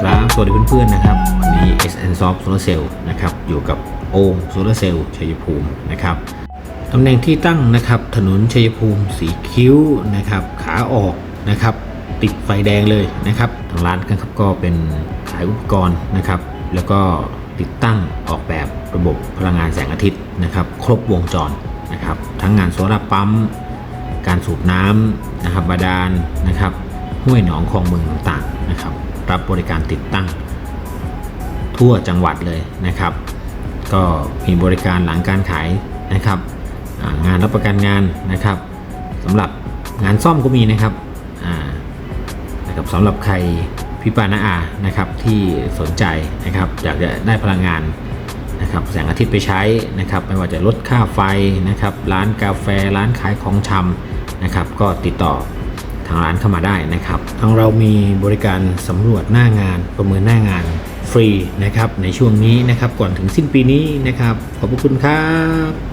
สวัสดีเพื่อนๆนะครับ วันนี้ SN Soft Solar Cell นะครับ อยู่กับโอมโซลาเซลล์ชัยภูมินะครับ ตำแหน่งที่ตั้งนะครับ ถนนชัยภูมิสีคิ้วนะครับ ขาออกนะครับ ติดไฟแดงเลยนะครับ ทางร้านนครับก็เป็นขายอุปกรณ์นะครับ แล้วก็ติดตั้งออกแบบระบบพลังงานแสงอาทิตย์นะครับ ครบวงจรนะครับ ทั้งงานโซลาร์ปั๊ม การสูบน้ำนะครับบาดาลนะครับ ห้วยหนองคลองเมืองต่างๆนะครับ รับบริการติดตั้ง ทั่วจังหวัดเลยนะครับ ก็มีบริการหลังการขายนะครับ งานรับประกันงานนะครับสำหรับงานซ่อมก็มีนะครับนะครับสำหรับใครพี่ปานาอานะครับที่สนใจนะครับอยากจะได้พลังงานนะครับแสงอาทิตย์ไปใช้นะครับไม่ว่าจะลดค่าไฟนะครับร้านกาแฟร้านขายของชำนะครับก็ติดต่อ ทางร้านเข้ามาได้นะครับ ทางเรามีบริการสำรวจหน้างานประเมินหน้างานฟรีนะครับในช่วงนี้นะครับก่อนถึงสิ้นปีนี้นะครับ ขอบคุณครับ